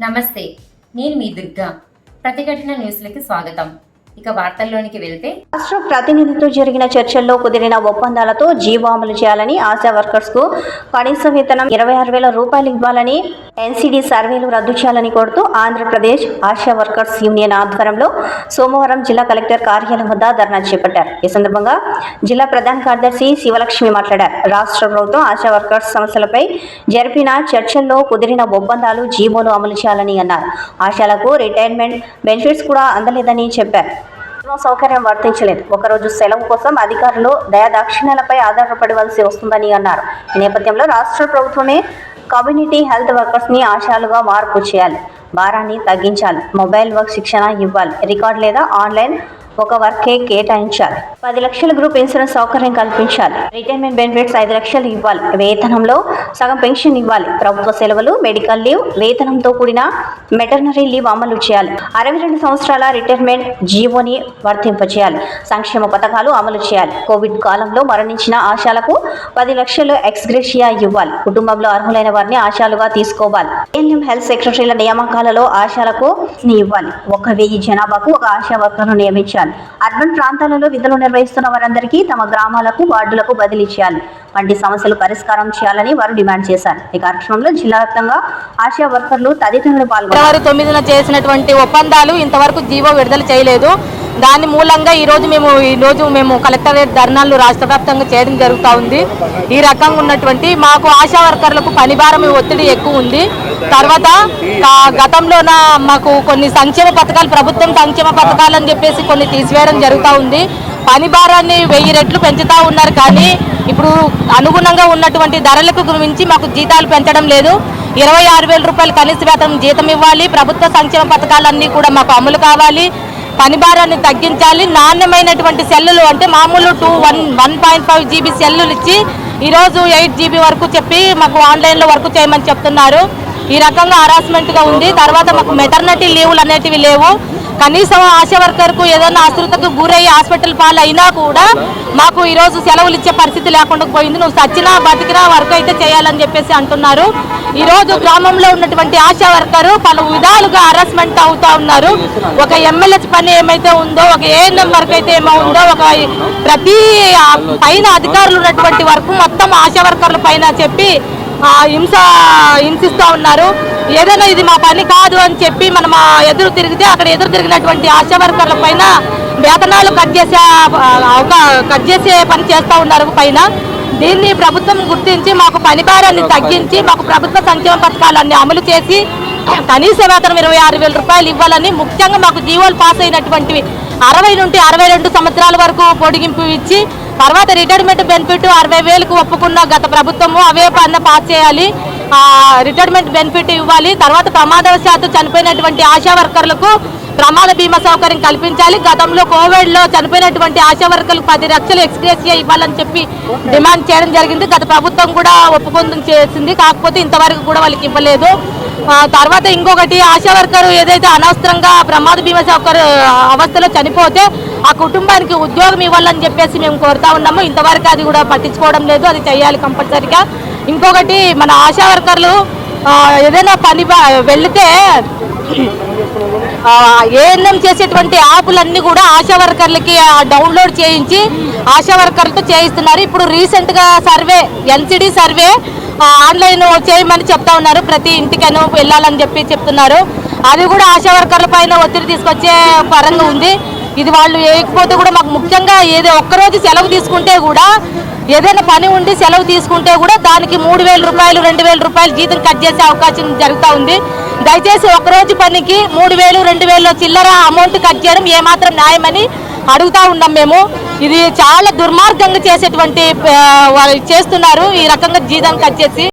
నమస్తే నేను మీ దుర్గా. ప్రతిఘటన న్యూస్లకి స్వాగతం. ఇక వార్తల్లోనికి వెళ్తే రాష్ట్ర ప్రతినిధితో జరిగిన చర్చల్లో కుదిరిన ఒప్పందాలతో జీవో అమలు చేయాలని ఆశా వర్కర్స్కు కనీస వేతనం ఇరవై ఆరు వేల రూపాయలు ఇవ్వాలని ఎన్సీడీ సర్వేలు రద్దు చేయాలని కోరుతూ ఆంధ్రప్రదేశ్ ఆశా వర్కర్స్ యూనియన్ ఆధ్వర్యంలో సోమవారం జిల్లా కలెక్టర్ కార్యాలయం వద్ద ధర్నా చేపట్టారు. ఈ సందర్భంగా జిల్లా ప్రధాన కార్యదర్శి శివలక్ష్మి మాట్లాడారు. రాష్ట్ర ప్రభుత్వం ఆశా వర్కర్స్ సమస్యలపై జరిపిన చర్చల్లో కుదిరిన ఒప్పందాలు జీవోలు అమలు చేయాలని అన్నారు. ఆశాలకు రిటైర్మెంట్ బెనిఫిట్స్ కూడా అందలేదని చెప్పారు. ఎన్నో సౌకర్యం వర్తించలేదు. ఒకరోజు సెలవు కోసం అధికారులు దయాదాక్షిణ్యాలపై ఆధారపడవలసి వస్తుందని అన్నారు. ఈ నేపథ్యంలో రాష్ట్ర ప్రభుత్వమే కమ్యూనిటీ హెల్త్ వర్కర్స్ని ఆశాలుగా మార్పు చేయాలి. భారాన్ని తగ్గించాలి. మొబైల్ వర్క్ శిక్షణ ఇవ్వాలి. రికార్డ్ లేదా ఆన్లైన్ ఒక వర్కే కేటాయించాలి. పది లక్షల గ్రూప్ ఇన్సూరెన్స్ సౌకర్యం కల్పించాలి. రిటైర్మెంట్ బెనిఫిట్స్ ఐదు లక్షలు ఇవ్వాలి. వేతనంలో సగం పెన్షన్ ఇవ్వాలి. ప్రభుత్వ సెలవులు మెడికల్ లీవ్ వేతనంతో కూడిన మెటర్నరీ లీవ్ అమలు చేయాలి. అరవై రెండు సంవత్సరాల రిటైర్మెంట్ జీవోని వర్తింపచేయాలి. సంక్షేమ పథకాలు అమలు చేయాలి. కోవిడ్ కాలంలో మరణించిన ఆశాలకు పది లక్షలు ఎక్స్గ్రేషియా ఇవ్వాలి. కుటుంబంలో అర్హులైన వారిని ఆశాలుగా తీసుకోవాలి. ఏఎన్ఎం హెల్త్ సెక్రటరీల నియామకాలలో ఆశాలకు ఇవ్వాలి. ఒక వెయ్యి జనాభాకు ఒక ఆశా వర్కర్ను నియమించాలి. అర్బన్ ప్రాంతాలలో విధులు నిర్వహిస్తున్న వారందరికీ తమ గ్రామాలకు వార్డులకు బదిలీ చేయాలి. వంటి సమస్యలు పరిష్కారం చేయాలని వారు డిమాండ్ చేశారు. ఈ కార్యక్రమంలో జిల్లా వ్యాప్తంగా ఆశా వర్కర్లు తదితరులు పాల్గొన్నారు. తొమ్మిదిన చేసినటువంటి ఒప్పందాలు ఇంతవరకు జీవో విడుదల చేయలేదు. దాని మూలంగా ఈరోజు మేము ఈ రోజు మేము కలెక్టరేట్ ధర్నాలు రాష్ట్ర వ్యాప్తంగా చేయడం జరుగుతూ ఉంది. ఈ రకంగా ఉన్నటువంటి మాకు ఆశా వర్కర్లకు పని భారం ఒత్తిడి ఎక్కువ ఉంది. తర్వాత కా- గతంలోన మాకు కొన్ని సంక్షేమ పథకాలు ప్రభుత్వం సంక్షేమ పథకాలు అని చెప్పేసి కొన్ని తీసివేయడం జరుగుతూ ఉంది. పని భారాన్ని వెయ్యి రెట్లు పెంచుతూ ఉన్నారు కానీ ఇప్పుడు అనుగుణంగా ఉన్నటువంటి ధరలకు గురించి మాకు జీతాలు పెంచడం లేదు. ఇరవై ఆరు వేల రూపాయలు కనీస వేతనం జీతం ఇవ్వాలి ప్రభుత్వ సంక్షేమ పథకాలన్నీ కూడా మాకు అమలు కావాలి. పని భారాన్ని తగ్గించాలి. నాణ్యమైనటువంటి సెల్లులు అంటే మామూలు two one one point five GB సెల్లులు ఇచ్చి ఈరోజు ఎయిట్ జీబీ వరకు చెప్పి మాకు ఆన్లైన్లో వర్క్ చేయమని చెప్తున్నారు. ఈ రకంగా హరాస్మెంట్గా ఉంది. తర్వాత మాకు మెటర్నిటీ లీవులు అనేటివి లేవు. కనీసం ఆశా వర్కర్కు ఏదైనా అశ్రుతకు గురయ్యి హాస్పిటల్ పాలు అయినా కూడా మాకు ఈరోజు సెలవులు ఇచ్చే పరిస్థితి లేకుండా పోయింది. నువ్వు సచ్చినా బతికినా వర్క్ అయితే చేయాలని చెప్పేసి అంటున్నారు. ఈరోజు గ్రామంలో ఉన్నటువంటి ఆశా వర్కరు పలు విధాలుగా హరాస్మెంట్ అవుతా ఉన్నారు. ఒక ఎమ్మెల్యే పని ఏమైతే ఉందో ఒక ఏఎన్ఎం వర్క్ అయితే ఏమో ఉందో ఒక ప్రతి పైన అధికారులు ఉన్నటువంటి వర్క్ మొత్తం ఆశా వర్కర్ల పైన చెప్పి ఆ, హింస హింసిస్తూ ఉన్నారు. ఏదైనా ఇది మా పని కాదు అని చెప్పి మనం మా ఎదురు తిరిగితే అక్కడ ఎదురు తిరిగినటువంటి ఆశా వర్కర్ల పైన వేతనాలు కట్ చేసే కట్ చేసే పని చేస్తూ ఉన్నారు పైన. దీన్ని ప్రభుత్వం గుర్తించి మాకు పని భారాన్ని తగ్గించి మాకు ప్రభుత్వ సంక్షేమ పథకాలన్నీ అమలు చేసి కనీస వేతనం ఇరవై ఆరు వేల రూపాయలు ఇవ్వాలని ముఖ్యంగా మాకు జీవోలు పాస్ అయినటువంటివి అరవై నుండి అరవై రెండు సంవత్సరాల వరకు పొడిగింపు ఇచ్చి తర్వాత రిటైర్మెంట్ బెనిఫిట్ అరవై వేలకు ఒప్పుకున్న గత ప్రభుత్వము అవే పన్న పాస్ చేయాలి. రిటైర్మెంట్ బెనిఫిట్ ఇవ్వాలి. తర్వాత ప్రమాదవశాత్తు చనిపోయినటువంటి ఆశా వర్కర్లకు ప్రమాద బీమా సౌకర్యం కల్పించాలి. గతంలో కోవిడ్లో చనిపోయినటువంటి ఆశా వర్కర్లకు పది లక్షలు ఎక్స్గ్రేసియా ఇవ్వాలని చెప్పి డిమాండ్ చేయడం జరిగింది. గత ప్రభుత్వం కూడా ఒప్పుకుందని చేసింది. కాకపోతే ఇంతవరకు కూడా వాళ్ళకి ఇవ్వలేదు. తర్వాత ఇంకొకటి ఆశా వర్కర్ ఏదైతే అనవసరంగా ప్రమాద బీమా సౌకర్య అవస్థలో చనిపోతే ఆ కుటుంబానికి ఉద్యోగం ఇవ్వాలని చెప్పేసి మేము కోరుతా ఉన్నాము. ఇంతవరకు అది కూడా పట్టించుకోవడం లేదు. అది చేయాలి కంపల్సరిగా. ఇంకొకటి మన ఆశా వర్కర్లు ఏదైనా పని వెళితే ఏఎన్ఎం చేసేటువంటి యాప్లన్నీ కూడా ఆశా వర్కర్లకి ఆ, డౌన్లోడ్ చేయించి ఆశా వర్కర్లతో చేయిస్తున్నారు. ఇప్పుడు రీసెంట్గా సర్వే ఎన్సిడి సర్వే ఆన్లైన్ చేయమని చెప్తా ఉన్నారు. ప్రతి ఇంటికైనా వెళ్ళాలని చెప్పి చెప్తున్నారు. అది కూడా ఆశా వర్కర్ల పైన ఒత్తిడి తీసుకొచ్చే పరంగా ఉంది. ఇది వాళ్ళు వేయకపోతే కూడా మాకు ముఖ్యంగా ఏదో ఒక్కరోజు సెలవు తీసుకుంటే కూడా ఏదైనా పని ఉండి సెలవు తీసుకుంటే కూడా దానికి మూడు వేల రూపాయలు రెండు వేల రూపాయలు జీతం కట్ చేసే అవకాశం జరుగుతూ ఉంది. దయచేసి ఒకరోజు పనికి మూడు వేలు రెండు వేలు చిల్లర అమౌంట్ కట్ చేయడం ఏమాత్రం న్యాయమని అడుగుతా ఉన్నాం మేము. ఇది చాలా దుర్మార్గంగా చేసేటువంటి వాళ్ళు చేస్తున్నారు ఈ రకంగా జీతం కట్ చేసి.